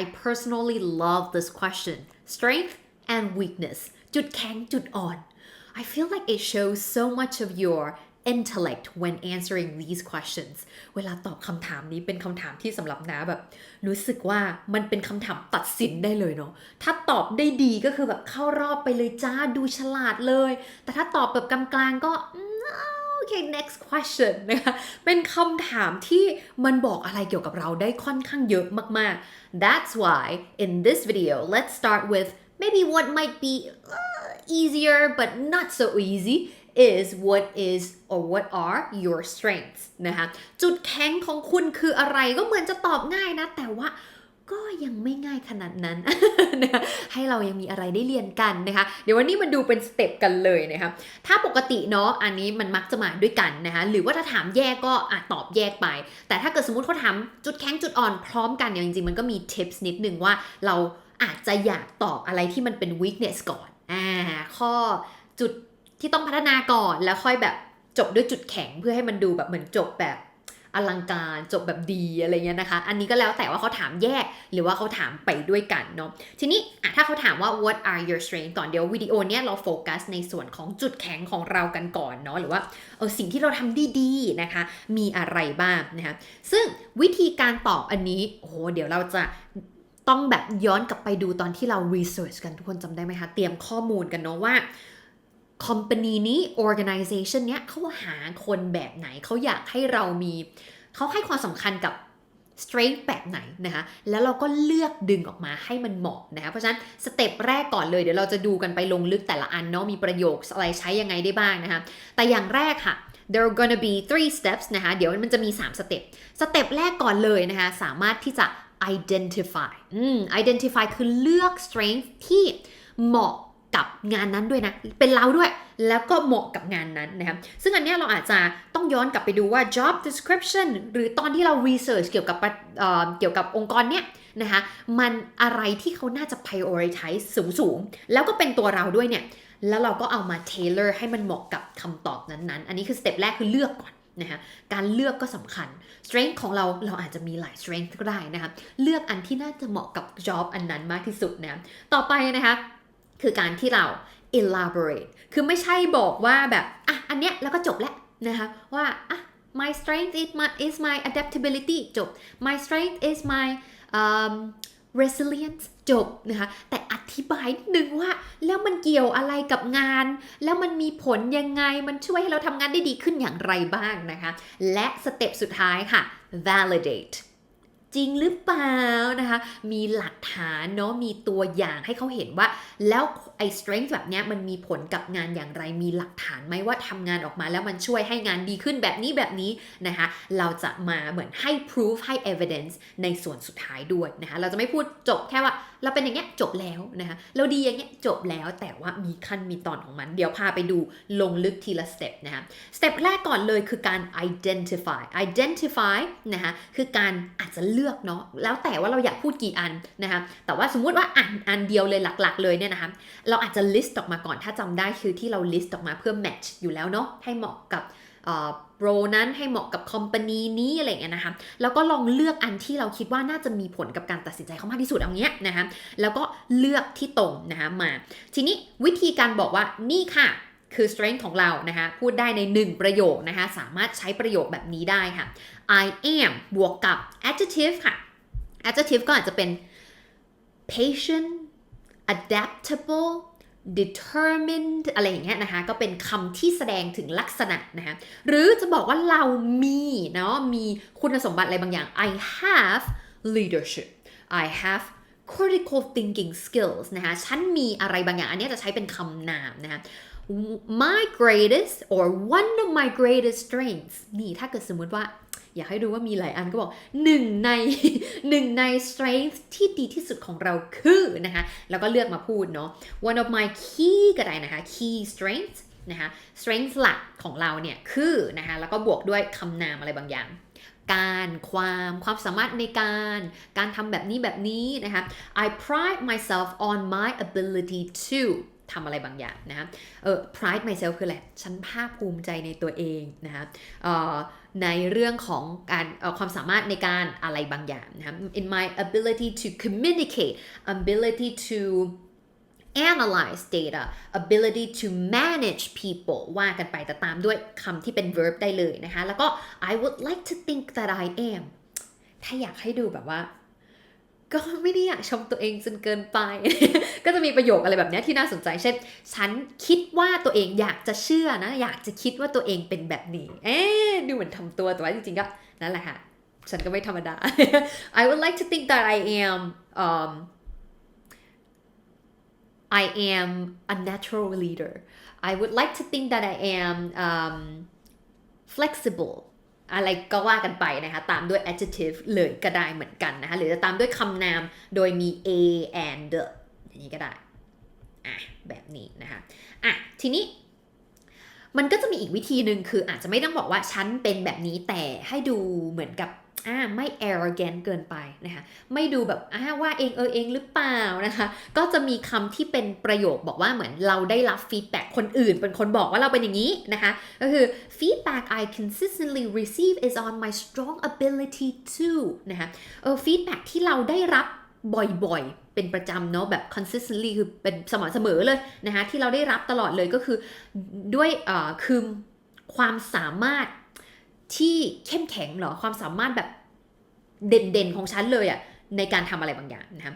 I personally love this question strength and weakness จุดแข็งจุดอ่อน I feel like it shows so much of your intellect when answering these questions เวลาตอบคำถามนี้เป็นคำถามที่สำหรับน้าแบบ รู้สึกว่ามันเป็นคำถามตัดสินได้เลยเนาะถ้าตอบได้ดีก็คือแบบเข้ารอบไปเลยจ้าดูฉลาดเลย แต่ถ้าตอบแบบกลางๆก็อืม อเค next question นะคะเป็นคำถามที่มันบอกอะไรเกี่ยวกับเราได้ค่อนข้างเยอะมากๆ that's why in this video let's start with maybe what might be uh, easier but not so easy is what is or what are your strengths นะคะจุดแข็งของคุณคืออะไรก็เหมือนจะตอบง่ายนะ แต่ว่า ก็ยังไม่ง่ายขนาดนั้นนะคะให้เรายังมีอะไรได้เรียนกันนะคะ เดี๋ยววันนี้มาดูเป็นสเต็ปกันเลยนะคะถ้าปกติเนาะอันนี้มันมักจะมาด้วยกันนะคะหรือว่าถ้าถามแยกก็อาจตอบแยกไป แต่ถ้าเกิดสมมติเขาถามจุดแข็งจุดอ่อนพร้อมกันเนี่ยจริงๆ มันก็มี tips นิดนึงว่าเราอาจจะอยากตอบอะไรที่มันเป็น weakness ก่อนอ่าข้อจุดที่ต้องพัฒนาก่อนแล้วค่อยแบบจบด้วยจุดแข็งเพื่อให้มันดูแบบเหมือนจบแบบ อลังการจบแบบดีอะไรเงี้ยนะคะ อันนี้ก็แล้วแต่ว่าเขาถามแยกหรือว่าเขาถามไปด้วยกันเนาะทีนี้ถ้าเขาถามว่า what are your strengths ก่อนเดี๋ยววิดีโอเนี้ยเราโฟกัสในส่วนของจุดแข็งของเรากันก่อนเนาะหรือว่าเออสิ่งที่เราทำด้ดีนะคะ มีอะไรบ้างนะคะซึ่งวิธีการตอบอันนี้โอ้โหเดี๋ยวเราจะต้องแบบย้อนกลับไปดูตอนที่เรา research กันทุกคนจำได้ไหมคะ เตรียมข้อมูลกันเนาะว่า company นี้ organization เนี้ยเขาหาคนแบบไหน เขาอยากให้เรามี เขาให้ความสำคัญกับ strength แบบไหนนะคะ แล้วเราก็เลือกดึงออกมาให้มันเหมาะนะคะ เพราะฉะนั้นสเต็ปแรกก่อนเลย เดี๋ยวเราจะดูกันไปลงลึกแต่ละอันเนาะ มีประโยคอะไรใช้ยังไงได้บ้างนะคะ แต่อย่างแรกค่ะ there are gonna be three steps นะคะ เดี๋ยวมันจะมี 3 สเต็ป สเต็ปแรกก่อนเลยนะคะ สามารถที่จะ identify อืม identify คือเลือก strength ที่เหมาะ กับงานนั้นด้วยนะ เป็นเราด้วย แล้วก็เหมาะกับงานนั้นนะครับ ซึ่งอันนี้เราอาจจะต้องย้อนกลับไปดูว่า job description หรือตอนที่เรา research เกี่ยวกับเเกี่ยวกับองค์กรเนี้ยนะคะ มันอะไรที่เขาน่าจะ prioritize สูงสูงๆแล้วก็เป็นตัวเราด้วยเนี่ย แล้วเราก็เอามา tailor ให้มันเหมาะกับคำตอบนั้นๆ อันนี้คือสเต็ปแรกคือเลือกก่อนนะคะการเลือกก็สำคัญ strength ของเราเราอาจจะมีหลาย strength ก็ได้นะคะ เลือกอันที่น่าจะเหมาะกับ job อันนั้นมากที่สุดนะ ต่อไปนะคะ คือการที่เรา elaborate คือไม่ใช่บอกว่าแบบอะอันเนี้ยแล้วก็จบแล้วนะคะว่าอะ my strength is my is my adaptability จบ my strength is my um, resilience จบนะคะแต่อธิบายนิดนึงว่า แล้วมันเกี่ยวอะไรกับงาน แล้วมันมีผลยังไงมันช่วยให้เราทำงานได้ดีขึ้นอย่างไรบ้างนะคะ และสเต็ปสุดท้ายค่ะ validate จริงหรือเปล่านะคะ มีหลักฐานเนาะ มีตัวอย่างให้เขาเห็นว่า แล้วไอ้ strength แบบเนี้ยมันมีผลกับงานอย่างไร มีหลักฐานไหมว่าทำงานออกมาแล้วมันช่วยให้งานดีขึ้นแบบนี้แบบนี้นะคะ เราจะมาเหมือนให้ proof ให้ evidence ในส่วนสุดท้ายด้วยนะคะ เราจะไม่พูดจบแค่ว่า เราเป็นอย่างเงี้ยจบแล้วนะคะเราดีอย่างเงี้ยจบแล้วแต่ว่ามีขั้นมีตอนของมัน เดี๋ยวพาไปดูลงลึกทีละสเต็ปนะคะสเต็ปแรกก่อนเลยคือการ identify identify นะคะคือการอาจจะเลือกเนาะแล้วแต่ว่าเราอยากพูดกี่อันนะคะแต่ว่าสมมุติว่าอันอันเดียวเลยหลักๆ เลยเนี่ยนะคะเราอาจจะ list ออกมาก่อนถ้าจำได้คือที่เรา list ออกมาเพื่อ match อยู่แล้วเนาะให้เหมาะกับ โปรนั้นให้เหมาะกับคอมพานีนี้อะไรเงี้ยนะคะ แล้วก็ลองเลือกอันที่เราคิดว่าน่าจะมีผลกับการตัดสินใจเขามากที่สุดเอาเงี้ยนะคะ แล้วก็เลือกที่ตรงนะคะมา ทีนี้วิธีการบอกว่านี่ค่ะคือ strength ของเรานะคะ พูดได้ใน 1 ประโยคนะคะ สามารถใช้ประโยคแบบนี้ได้ค่ะ I am บวกกับ adjective ค่ะ adjective ก็อาจจะเป็น patient adaptable determined อะไรอย่างเงี้ยนะคะ ก็เป็นคำที่แสดงถึงลักษณะนะคะหรือจะบอกว่าเรามีเนาะมีคุณสมบัติอะไรบางอย่าง I have leadership I have critical thinking skills นะคะฉันมีอะไรบางอย่าง อันนี้จะใช้เป็นคำนามนะคะ my greatest or one of my greatest strengths นี่ถ้าเกิดสมมติว่า อยากให้ดูว่ามีหลายอันก็บอกหนึ่งในหนึ่งใน strength ที่ดีที่สุดของเราคือนะคะแล้วก็เลือกมาพูดเนาะ one of my key ก็ได้นะคะ key strengths นะคะ strength หลักของเราเนี่ยคือนะคะแล้วก็บวกด้วยคำนามอะไรบางอย่างการความความสามารถในการการทำแบบนี้แบบนี้นะคะ I pride myself on my ability to ทำอะไรบางอย่างนะคะเออ pride myself คืออะไรฉันภาคภูมิใจในตัวเองนะคะเออในเรื่องของการออความสามารถในการอะไรบางอย่างนะครับ in my ability to communicate ability to analyze data ability to manage people ว่ากันไปแต่ตามด้วยคำที่เป็น verb ได้เลยนะคะ แล้วก็ I would like to think that I am ถ้าอยากให้ดูแบบว่า ก็ไม่ได้อยากชมตัวเองจนเกินไป ก็จะมีประโยคอะไรแบบนี้ที่น่าสนใจ เช่น ฉันคิดว่าตัวเองอยากจะเชื่อนะ อยากจะคิดว่าตัวเองเป็นแบบนี้ เอ๊ะดูเหมือนทำตัวแต่ว่าจริงๆก็นั่นแหละค่ะ ฉันก็ไม่ธรรมดา I would like to think that I am um, I am a natural leader. I would like to think that I am um, flexible อะไรก็ว่ากันไปนะคะ ตามด้วย adjective เลยก็ได้เหมือนกันนะคะ หรือจะตามด้วยคำนามโดยมี a and the อย่างนี้ก็ได้อะแบบนี้นะคะอะทีนี้มันก็จะมีอีกวิธีหนึ่งคืออาจจะไม่ต้องบอกว่าฉันเป็นแบบนี้แต่ให้ดูเหมือนกับ อ่าไม่ arrogant เกินไปนะคะไม่ดูแบบอ่าว่าเองเออเองหรือเปล่านะคะก็จะมีคำที่เป็นประโยคบอกว่าเหมือนเราได้รับฟีดแบ็กคนอื่น เป็นคนบอกว่าเราเป็นอย่างนี้นะคะก็คือ feedback I consistently receive is on my strong ability to นะคะเออฟีดแบ็กที่เราได้รับบ่อยๆ เป็นประจำเนาะแบบ consistently คือเป็นสม่ำเสมอเลยนะคะที่เราได้รับตลอดเลยก็คือด้วยเอ่อคือความสามารถ ที่เข้มแข็งเหรอความสามารถแบบเด่นๆของฉันเลยอะในการทำอะไรบางอย่างนะคะ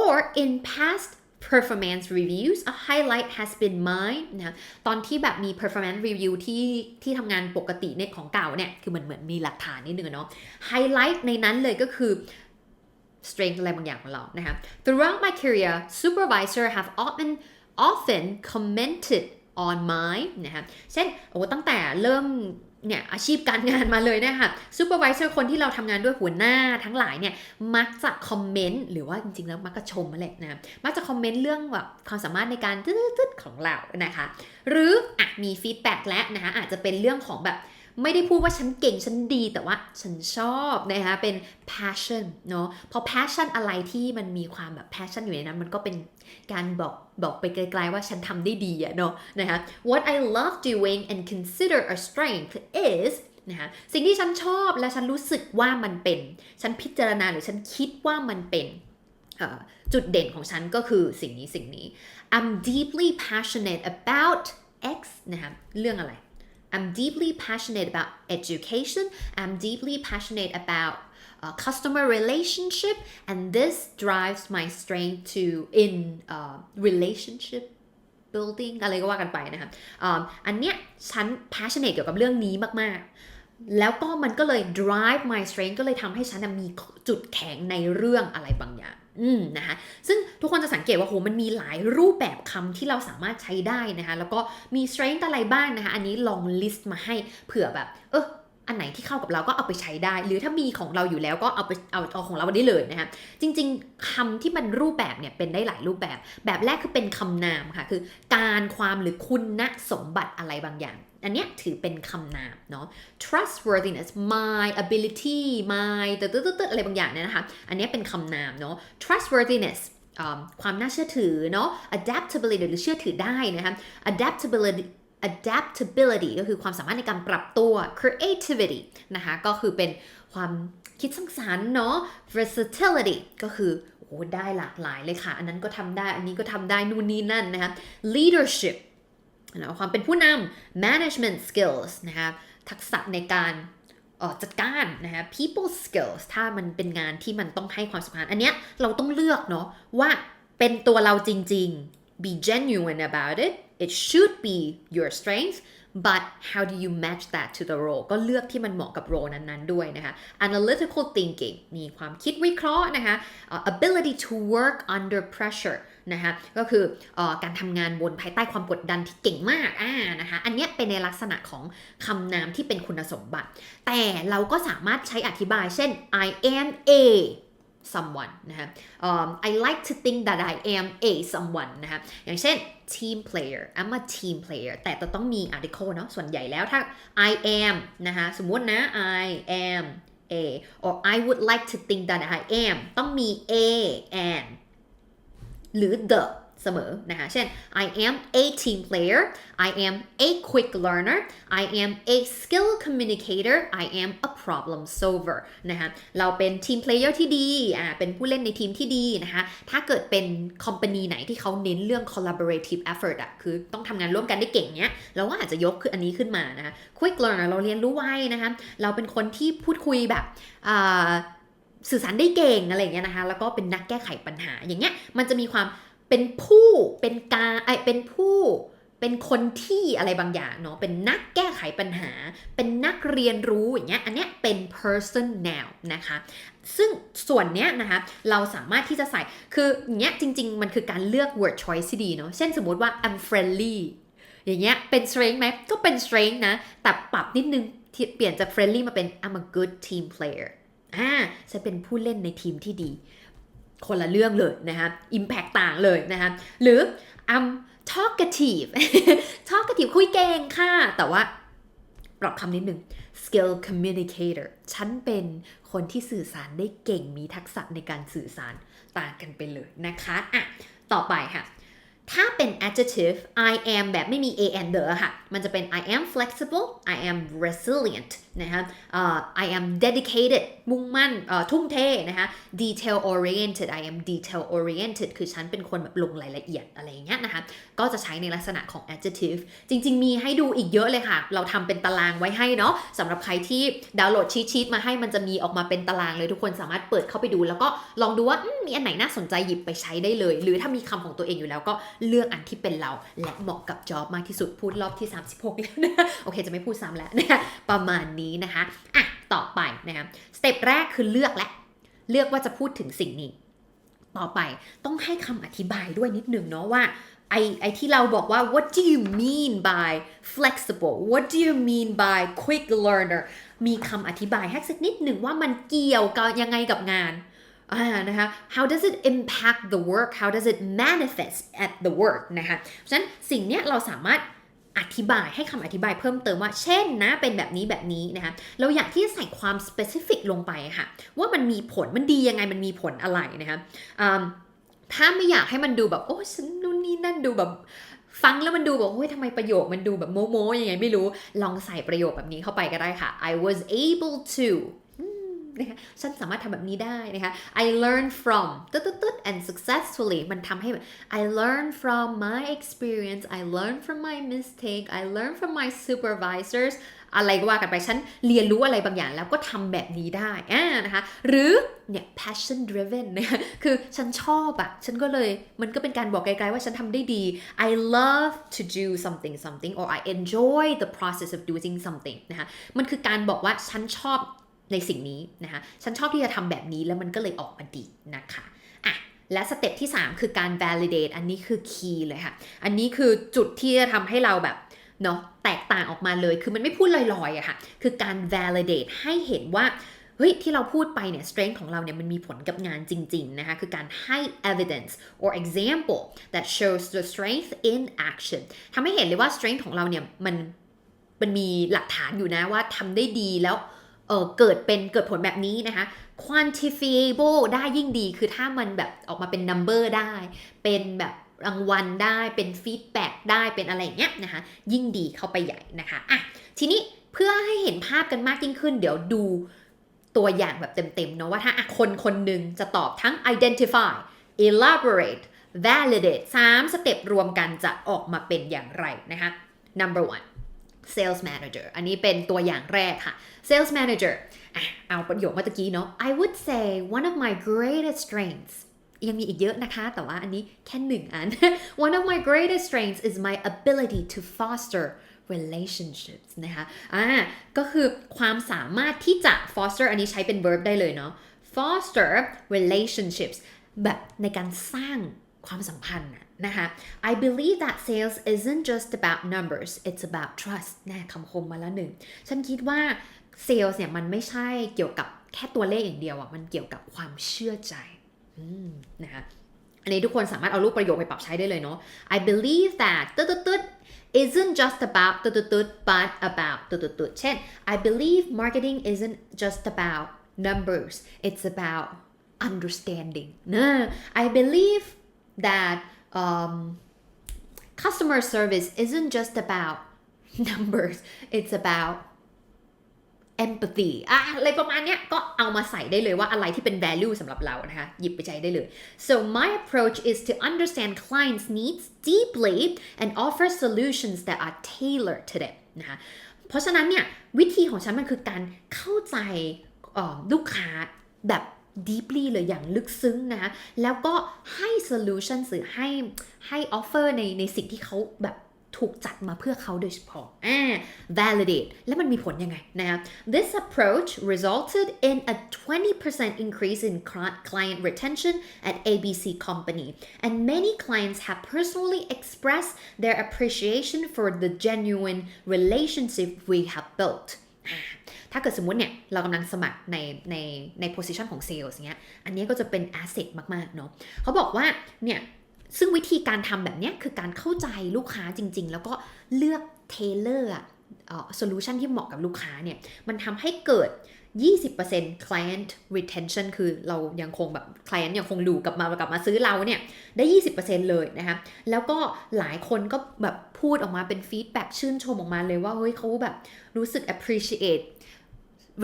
or in past performance reviews a highlight has been mine นะตอนที่แบบมี performance review ที่ที่ทำงานปกติในของเก่าเนี่ย คือเหมือนเหมือนมีหลักฐานนิดนึงเนาะ highlight ในนั้นเลยก็คือ strength อะไรบางอย่างของเรานะคะ throughout my career supervisor have often often commented on my นะคะเช่นโอ้ตั้งแต่เริ่ม เนี่ยอาชีพการงานมาเลยนะคะซูเปอร์วิเซอร์คนที่เราทำงานด้วยหัวหน้าทั้งหลายเนี่ยมักจะคอมเมนต์หรือว่าจริงๆแล้วมักจะชมมาแหละนะมักจะคอมเมนต์เรื่องแบบความสามารถในการตืดๆของเรานะคะ หรืออะมีฟีดแบ็กและนะคะอาจจะเป็นเรื่องของแบบ ไม่ได้พูดว่าฉันเก่งฉันดีแต่ว่าฉันชอบนะคะเป็น passion เนาะพอ passion อะไรที่มันมีความแบบ passion อยู่ในนั้นมันก็เป็นการบอกบอกไปไกลๆว่าฉันทำได้ดีอะเนาะนะคะ what I love doing and consider a strength is นะคะสิ่งที่ฉันชอบและฉันรู้สึกว่ามันเป็น ฉันพิจารณาหรือฉันคิดว่ามันเป็นจุดเด่นของฉันก็คือสิ่งนี้สิ่งนี้ I'm deeply passionate about X นะคะเรื่องอะไร I'm deeply passionate about education. I'm deeply passionate about uh, customer relationship, and this drives my strength to in uh, relationship building อะไรก็ว่ากันไปนะครับอันเนี้ยฉัน passionate เกี่ยวกับเรื่องนี้มาก ๆ แล้วก็มันก็เลย drive my strength ก็เลยทำให้ฉันมีจุดแข็งในเรื่องอะไรบางอย่าง อืมนะคะซึ่งทุกคนจะสังเกตว่าโหมันมีหลายรูปแบบคำที่เราสามารถใช้ได้นะคะแล้วก็มี strength อะไรบ้างนะคะอันนี้ลอง list มาให้เผื่อแบบ เอออันไหนที่เข้ากับเราก็เอาไปใช้ได้ หรือถ้ามีของเราอยู่แล้วก็เอาไปเอาเอาของเราได้เลยนะคะจริงๆคำที่มันรูปแบบเนี่ยเป็นได้หลายรูปแบบ แบบแรกคือเป็นคำนามค่ะคือ การความหรือคุณสมบัติอะไรบางอย่าง อันเนี้ยถือเป็นคำนามเนาะ trustworthiness my ability my ตึ๊ดตึ๊ดอะไรบางอย่างเนี่ยนะคะ อันนี้เป็นคำนามเนาะ trustworthiness ความน่าเชื่อถือเนาะ adaptability หรือเชื่อถือได้นะคะ adaptability adaptability ก็คือความสามารถในการปรับตัว creativity นะคะ ก็คือเป็นความคิดสร้างสรรค์เนาะ versatility ก็คือโอ้ได้หลากหลายเลยค่ะ อันนั้นก็ทำได้ อันนี้ก็ทำได้ นู่นนี่นั่นนะคะ leadership นะความเป็นผู้นำ management skills นะคะทักษะในการจัดการนะคะ people skills ถ้ามันเป็นงานที่มันต้องให้ความสำคัญ อันเนี้ยเราต้องเลือกเนาะว่าเป็นตัวเราจริง ๆ be genuine about it it should be your strength but how do you match that to the role ก็เลือกที่มันเหมาะกับโรนั้นๆ ด้วยนะคะ analytical thinking มีความคิดวิเคราะห์นะคะ ability to work under pressure นะคะก็คืออการทำงานบนภายใต้ความกดดันที่เก่งมากอ่านะคะอันนี้เป็นในลักษณะของคำนามที่เป็นคุณสมบัติ แต่เราก็สามารถใช้อธิบายเช่น I am a someone นะคะ um, I like to think that I am a someone นะคะอย่างเช่น team player I'm a team player แต่จะต้องมี article เนาะส่วนใหญ่แล้วถ้า I am นะคะสมมตินะ I am a or I would like to think that I am ต้องมี a and หรือ the เสมอนะคะเช่น I am a team player I am a quick learner I am a skill communicator I am a problem solver นะคะเราเป็น team player ที่ดีอ่าเป็นผู้เล่นในทีมที่ดีนะคะถ้าเกิดเป็นคอมพานีไหนที่เขาเน้นเรื่อง collaborative effort อะคือต้องทำงานร่วมกันได้เก่งเนี้ยเราก็อาจจะยกคืออันนี้ขึ้นมานะคะ quick learner เราเรียนรู้ไวนะคะเราเป็นคนที่พูดคุยแบบอ่า สื่อสารได้เก่งอะไรเงี้ยนะคะ แล้วก็เป็นนักแก้ไขปัญหา อย่างเงี้ย มันจะมีความเป็นผู้เป็นกาไอเป็นผู้เป็นคนที่อะไรบางอย่างเนาะเป็นนักแก้ไขปัญหา เป็นนักเรียนรู้อย่างเงี้ยอันเนี้ยเป็น person now นะคะ ซึ่งส่วนเนี้ยนะคะเราสามารถที่จะใส่คืออย่างเงี้ยจริง ๆ มันคือการเลือก word choice ที่ดีเนาะเช่นสมมติว่า I'm friendly อย่างเงี้ยเป็น strength ไหมก็เป็น strength นะ แต่ปรับนิดนึงเปลี่ยนจาก friendly มาเป็น I'm a good team player อ่าฉันเป็นผู้เล่นในทีมที่ดี คนละเรื่องเลยนะคะ impact ต่างเลยนะคะหรือ I'm talkative talkative คุยเก่งค่ะ แต่ว่าปรับคำนิดนึง skill communicator ฉันเป็นคนที่สื่อสารได้เก่งมีทักษะในการสื่อสารต่างกันไปเลยนะคะอะต่อไปค่ะ ถ้าเป็น adjective I am แบบไม่มี a and the ค่ะ มันจะเป็น I am flexible I am resilient นะคะ uh, I am dedicated มุ่งมั่นทุ่มเทนะคะ detail oriented I am detail oriented คือฉันเป็นคนแบบลงรายละเอียดอะไรอย่างเงี้ยนะคะ ก็จะใช้ในลักษณะของ adjective จริง ๆ มีให้ดูอีกเยอะเลยค่ะ เราทำเป็นตารางไว้ให้เนาะสำหรับใครที่ดาวน์โหลดชีตมาให้มันจะมีออกมาเป็นตารางเลยทุกคนสามารถเปิดเข้าไปดู แล้วก็ลองดูว่ามีอันไหนน่าสนใจหยิบไปใช้ได้เลย หรือถ้ามีคำของตัวเองอยู่แล้วก็เลือกอันที่เป็นเราและเหมาะกับจ็อบมากที่สุดพูดรอบที่ 36แล้วนะโอเคจะไม่พูดซ้ำแล้วนะประมาณนี้นะคะอะ ต่อไปนะคะสเต็ปแรกคือเลือกและ เลือกว่าจะพูดถึงสิ่งนี้ ต่อไปต้องให้คำอธิบายด้วยนิดนึงเนาะว่าไอไอที่เราบอกว่า what do you mean by flexible what do you mean by quick learner มีคำอธิบายให้สักนิดหนึ่งว่ามันเกี่ยวกับยังไงกับงานนะคะ how does it impact the work how does it manifest at the work นะคะ ฉะนั้นสิ่งเนี้ยเราสามารถ อธิบายให้คำอธิบายเพิ่มเติมว่า เช่นนะ เป็นแบบนี้แบบนี้นะคะเราอยากที่จะใส่ความ specific ลงไปค่ะ ว่ามันมีผลมันดียังไงมันมีผลอะไรนะคะถ้าไม่อยากให้มันดูแบบ โอ้ฉันนู่นนี่นั่นดูแบบฟังแล้วมันดูแบบโอ้ยทำไมประโยคมันดูแบบโมโมยังไงไม่รู้ ลองใส่ประโยคแบบนี้เข้าไปก็ได้ค่ะ I was able to นะคะฉันสามารถทำแบบนี้ได้นะคะ I learn from ตึ๊ดตึ๊ด and successfully มันทำให้ I learn from my experience I learn from my mistake I learn from my supervisors อะไรก็ว่ากันไปฉันเรียนรู้อะไรบางอย่างแล้วก็ทำแบบนี้ได้อ่านะคะ หรือเนี่ย passion driven นะคะคือฉันชอบอะฉันก็เลยมันก็เป็นการบอกไกลๆว่าฉันทำได้ดี I love to do something something or I enjoy the process of doing something นะคะมันคือการบอกว่าฉันชอบ ในสิ่งนี้นะคะ ฉันชอบที่จะทำแบบนี้แล้วมันก็เลยออกมาดีนะคะอะและสเต็ปที่ 3 คือการ validate อันนี้คือคีย์เลยค่ะ อันนี้คือจุดที่จะทำให้เราแบบเนาะแตกต่างออกมาเลย คือมันไม่พูดลอยๆอะค่ะ คือการ validate ให้เห็นว่าเฮ้ยที่เราพูดไปเนี่ย strength ของเราเนี่ยมันมีผลกับงานจริง ๆ นะคะ คือการให้ evidence or example that shows the strength in action ทำให้เห็นเลยว่า strength ของเราเนี่ยมันมันมีหลักฐานอยู่นะว่าทำได้ดีแล้ว เเกิดเป็นเกิดผลแบบนี้นะคะ quantifiable ได้ยิ่งดีคือถ้ามันแบบออกมาเป็น number ได้ เป็นแบบรางวัลได้เป็นฟีดแบ็ได้เป็นอะไรเงี้ยนะคะ ยิ่งดีเข้าไปใหญ่นะคะอะทีนี้เพื่อให้เห็นภาพกันมากยิ่งขึ้น เดี๋ยวดูตัวอย่างแบบเต็มๆเนาะว่าถ้าคนคนหนึ่งจะตอบทั้ง identify elaborate validate 3สเต็ปรวมกันจะออกมาเป็นอย่างไรนะคะ number one sales manager อันนี้เป็นตัวอย่างแรกค่ะ sales manager เอาประโยคเมื่อกี้เนาะ I would say one of my greatest strengths ยังมีอีกเยอะนะคะ แต่ว่าอันนี้แค่หนึ่งอัน one of my greatest strengths is my ability to foster relationships นะคะอ่าก็คือความสามารถที่จะ foster อันนี้ใช้เป็น verb ได้เลยเนาะ foster relationships แบบในการสร้างความสัมพันธ์ นะคะ I believe that sales isn't just about numbers it's about trust นะคำคมมาแล้วหนึ่ง ฉันคิดว่า sales เนี่ยมันไม่ใช่เกี่ยวกับแค่ตัวเลขอย่างเดียวอะ มันเกี่ยวกับความเชื่อใจนะคะอันนี้ทุกคนสามารถเอารูปประโยคไปปรับใช้ได้เลยเนาะ I believe that ตึ๊ดตึ๊ด isn't just about ตึ๊ดตึ๊ด but about ตึ๊ดตึ๊ดเช่น I believe marketing isn't just about numbers it's about understanding นะ I believe that um, customer service isn't just about numbers it's about empathy อะอะไรประมาณเนี้ยก็เอามาใส่ได้เลยว่าอะไรที่เป็น value สำหรับเรานะคะ หยิบไปใช้ได้เลย so my approach is to understand clients needs deeply and offer solutions that are tailored to them นะคะเพราะฉะนั้นเนี่ย วิธีของฉันมันคือการเข้าใจออลูกค้าแบบ deeply เลยอย่างลึกซึ้งนะคะแล้วก็ให้ solution หรือให้ให้ offer ในในสิ่งที่เขาแบบถูกจัดมาเพื่อเขาโดยเฉพาะอ่า validate แล้วมันมีผลยังไงนะคะ This approach resulted in a 20% increase in client retention at ABC Company and many clients have personally expressed their appreciation for the genuine relationship we have built ถ้าเกิดสมมติเนี่ยเรากำลังสมัครในในใน position ของ sales เงี้ย อันนี้ก็จะเป็น asset มากๆเนาะเขาบอกว่าเนี่ยซึ่งวิธีการทำแบบเนี้ยคือการเข้าใจลูกค้าจริง ๆ แล้วก็เลือก tailor อะเอ่อ solution ที่เหมาะกับลูกค้าเนี่ย มันทำให้เกิด 20% client retention คือเรายังคงแบบ client ยังคงอยู่กลับมากลับมาซื้อเราเนี่ย ได้ 20%เลยนะคะ แล้วก็หลายคนก็แบบพูดออกมาเป็นฟีดแบ็ชื่นชมออกมาเลยว่า เฮ้ยเขาแบบรู้สึก appreciate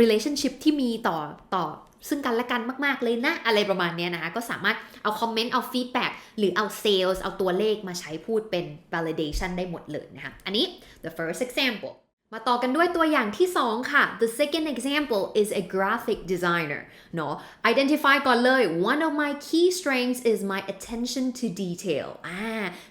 relationship ที่มีต่อต่อซึ่งกันและกันมาก ๆ เลยนะ อะไรประมาณเนี้ยนะคะก็สามารถเอาคอมเมนต์ เอาฟีดแบ็หรือเอา sales เอาตัวเลขมาใช้พูดเป็น validation ได้หมดเลยนะคะ อันนี้ the first example มาต่อกันด้วยตัวอย่างที่ 2 ค่ะ the second example is a graphic designer เนาะ identify ก่อนเลย one of my key strengths is my attention to detail อ่า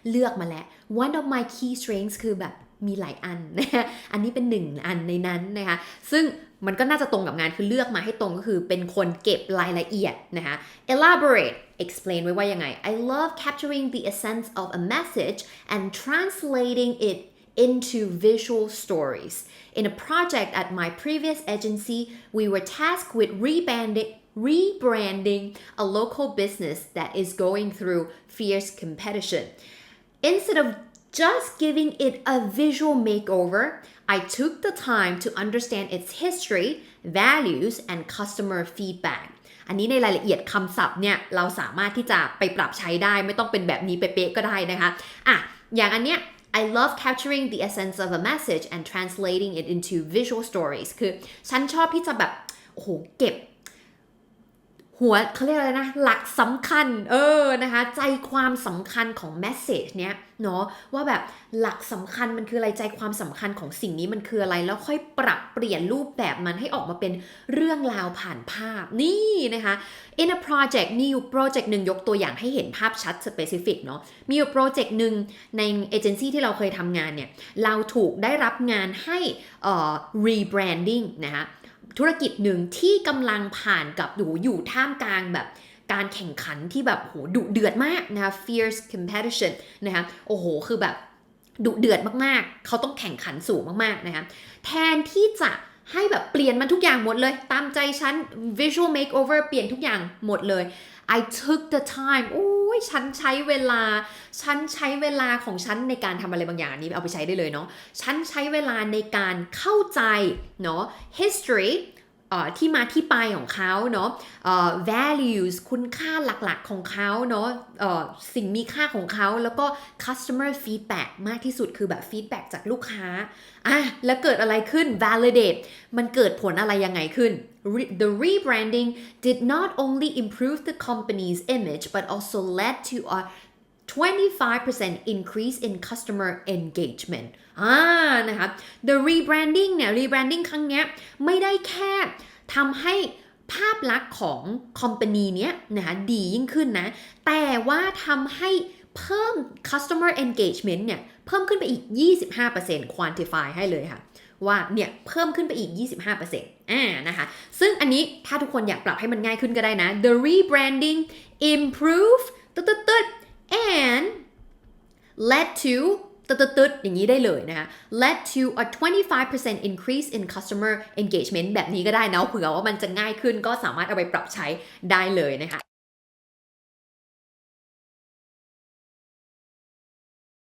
เลือกมาแล้ว one of my key strengths คือแบบมีหลายอันนะคะอันนี้เป็นหนึ่งอันในนั้นนะคะ ซึ่ง มันก็น่าจะตรงกับงานคือเลือกมาให้ตรงก็คือเป็นคนเก็บรายละเอียดนะคะ elaborate explain ไว้ว่ายังไง I love capturing the essence of a message and translating it into visual stories. In a project at my previous agency, we were tasked with rebranding, rebranding a local business that is going through fierce competition. Instead of just giving it a visual makeover, I took the time to understand its history, values, and customer feedback. อันนี้ในรายละเอียดคำศัพท์เนี่ย เราสามารถที่จะไปปรับใช้ได้ไม่ต้องเป็นแบบนี้เป๊ะๆก็ได้นะคะอะอย่างอันเนี้ย I love capturing the essence of a message and translating it into visual stories คือฉันชอบที่จะแบบ โอ้โห เก็บ หัวเขาเรียกอะไรนะ หลักสำคัญ เออนะคะ ใจความสำคัญของแมสเซจเนี้ย เนาะว่าแบบหลักสำคัญมันคืออะไรใจความสำคัญของสิ่งนี้มันคืออะไร แล้วค่อยปรับเปลี่ยนรูปแบบมันให้ออกมาเป็นเรื่องราวผ่านภาพนี่นะคะ in a project มีอยู่โปรเจกต์หนึ่งยกตัวอย่างให้เห็นภาพชัด specific เนาะมีอยู่โปรเจกต์หนึ่งในเอเจนซี่ที่เราเคยทำงานเนี่ย เราถูกได้รับงานให้เอ่อ rebranding นะคะธุรกิจหนึ่งที่กำลังผ่านกับหนูอยู่ท่ามกลางแบบ การแข่งขันที่แบบโหดุเดือดมากนะคะ fierce competition นะคะโอ้โห คือแบบดุเดือดมากๆ เขาต้องแข่งขันสูงมากๆนะคะแทนที่จะให้แบบเปลี่ยนมันทุกอย่างหมดเลย ตามใจฉัน visual makeover เปลี่ยนทุกอย่างหมดเลย I took the time โอ้ยฉันใช้เวลา ฉันใช้เวลาของฉันในการทำอะไรบางอย่างนี้เอาไปใช้ได้เลยเนาะ ฉันใช้เวลาในการเข้าใจเนาะ history ที่มาที่ไปของเขาเนาะ values คุณค่าหลักๆของเขาเนาะสิ่งมีค่าของเขาแล้วก็ customer feedback มากที่สุดคือแบบ feedback จากลูกค้าอะแล้วเกิดอะไรขึ้น validate มันเกิดผลอะไรยังไงขึ้น Re- the rebranding did not only improve the company's image but also led to a 25% increase in customer engagement อ่านะคะ the rebranding เนี่ย rebranding ครั้งเนี้ยไม่ได้แค่ทำให้ภาพลักษณ์ของ company เนี้ยนะคะดียิ่งขึ้นนะ แต่ว่าทำให้เพิ่ม customer engagement เนี่ยเพิ่มขึ้นไปอีก 25% quantify ให้เลยค่ะ ว่าเนี่ยเพิ่มขึ้นไปอีก 25%อ่านะคะ ซึ่งอันนี้ถ้าทุกคนอยากปรับให้มันง่ายขึ้นก็ได้นะ the rebranding improve ตึ๊ดตึ๊ด and led to ตึ๊ดตึ๊ดตึ๊ดอย่างนี้ได้เลยนะคะ led to a 25% increase in customer engagement แบบนี้ก็ได้นะเผื่อว่ามันจะง่ายขึ้นก็สามารถเอาไปปรับใช้ได้เลยนะคะ